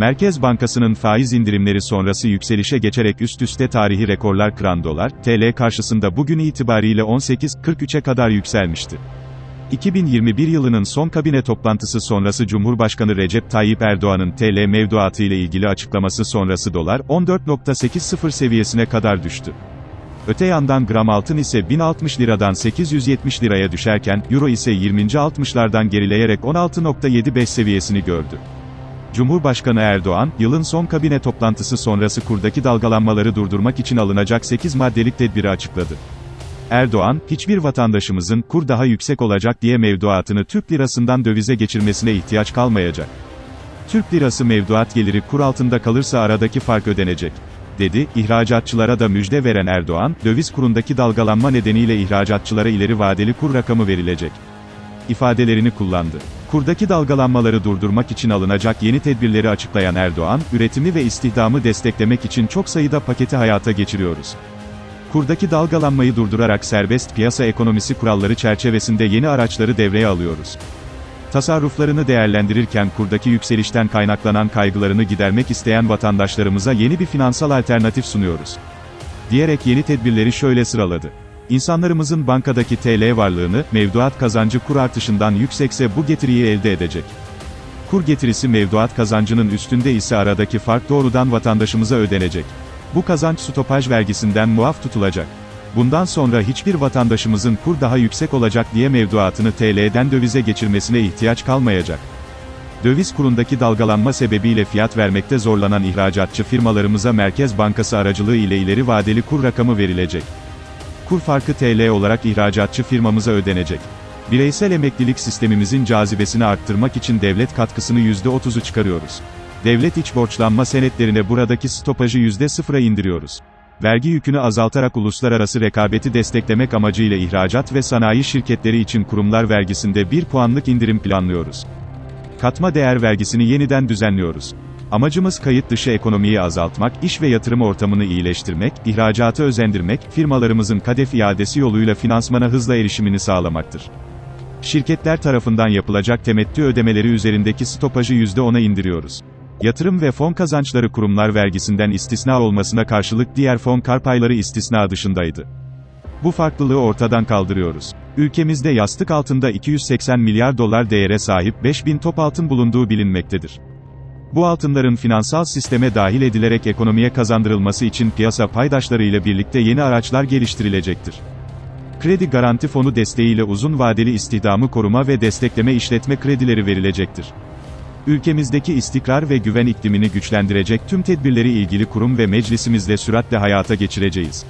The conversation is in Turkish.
Merkez Bankası'nın faiz indirimleri sonrası yükselişe geçerek üst üste tarihi rekorlar kıran dolar, TL karşısında bugün itibariyle 18.43'e kadar yükselmişti. 2021 yılının son kabine toplantısı sonrası Cumhurbaşkanı Recep Tayyip Erdoğan'ın TL mevduatı ile ilgili açıklaması sonrası dolar 14.80 seviyesine kadar düştü. Öte yandan gram altın ise 1060 liradan 870 liraya düşerken, euro ise 20. 60'lardan gerileyerek 16.75 seviyesini gördü. Cumhurbaşkanı Erdoğan, yılın son kabine toplantısı sonrası kurdaki dalgalanmaları durdurmak için alınacak 8 maddelik tedbiri açıkladı. Erdoğan, hiçbir vatandaşımızın kur daha yüksek olacak diye mevduatını Türk lirasından dövize geçirmesine ihtiyaç kalmayacak. Türk lirası mevduat geliri kur altında kalırsa aradaki fark ödenecek dedi. İhracatçılara da müjde veren Erdoğan, döviz kurundaki dalgalanma nedeniyle ihracatçılara ileri vadeli kur rakamı verilecek ifadelerini kullandı. Kurdaki dalgalanmaları durdurmak için alınacak yeni tedbirleri açıklayan Erdoğan, üretimi ve istihdamı desteklemek için çok sayıda paketi hayata geçiriyoruz. Kurdaki dalgalanmayı durdurarak serbest piyasa ekonomisi kuralları çerçevesinde yeni araçları devreye alıyoruz. Tasarruflarını değerlendirirken kurdaki yükselişten kaynaklanan kaygılarını gidermek isteyen vatandaşlarımıza yeni bir finansal alternatif sunuyoruz. Diyerek yeni tedbirleri şöyle sıraladı. İnsanlarımızın bankadaki TL varlığını, mevduat kazancı kur artışından yüksekse bu getiriyi elde edecek. Kur getirisi mevduat kazancının üstünde ise aradaki fark doğrudan vatandaşımıza ödenecek. Bu kazanç stopaj vergisinden muaf tutulacak. Bundan sonra hiçbir vatandaşımızın kur daha yüksek olacak diye mevduatını TL'den dövize geçirmesine ihtiyaç kalmayacak. Döviz kurundaki dalgalanma sebebiyle fiyat vermekte zorlanan ihracatçı firmalarımıza Merkez Bankası aracılığı ile ileri vadeli kur rakamı verilecek. Kur farkı TL olarak ihracatçı firmamıza ödenecek. Bireysel emeklilik sistemimizin cazibesini arttırmak için devlet katkısını %30'u çıkarıyoruz. Devlet iç borçlanma senetlerine buradaki stopajı %0'a indiriyoruz. Vergi yükünü azaltarak uluslararası rekabeti desteklemek amacıyla ihracat ve sanayi şirketleri için kurumlar vergisinde 1 puanlık indirim planlıyoruz. Katma değer vergisini yeniden düzenliyoruz. Amacımız kayıt dışı ekonomiyi azaltmak, iş ve yatırım ortamını iyileştirmek, ihracatı özendirmek, firmalarımızın kadef iadesi yoluyla finansmana hızla erişimini sağlamaktır. Şirketler tarafından yapılacak temettü ödemeleri üzerindeki stopajı %10'a indiriyoruz. Yatırım ve fon kazançları kurumlar vergisinden istisna olmasına karşılık diğer fon kar payları istisna dışındaydı. Bu farklılığı ortadan kaldırıyoruz. Ülkemizde yastık altında 280 milyar dolar değere sahip 5000 top altın bulunduğu bilinmektedir. Bu altınların finansal sisteme dahil edilerek ekonomiye kazandırılması için piyasa paydaşları ile birlikte yeni araçlar geliştirilecektir. Kredi Garanti Fonu desteğiyle uzun vadeli istihdamı koruma ve destekleme işletme kredileri verilecektir. Ülkemizdeki istikrar ve güven iklimini güçlendirecek tüm tedbirleri ilgili kurum ve meclisimizle süratle hayata geçireceğiz.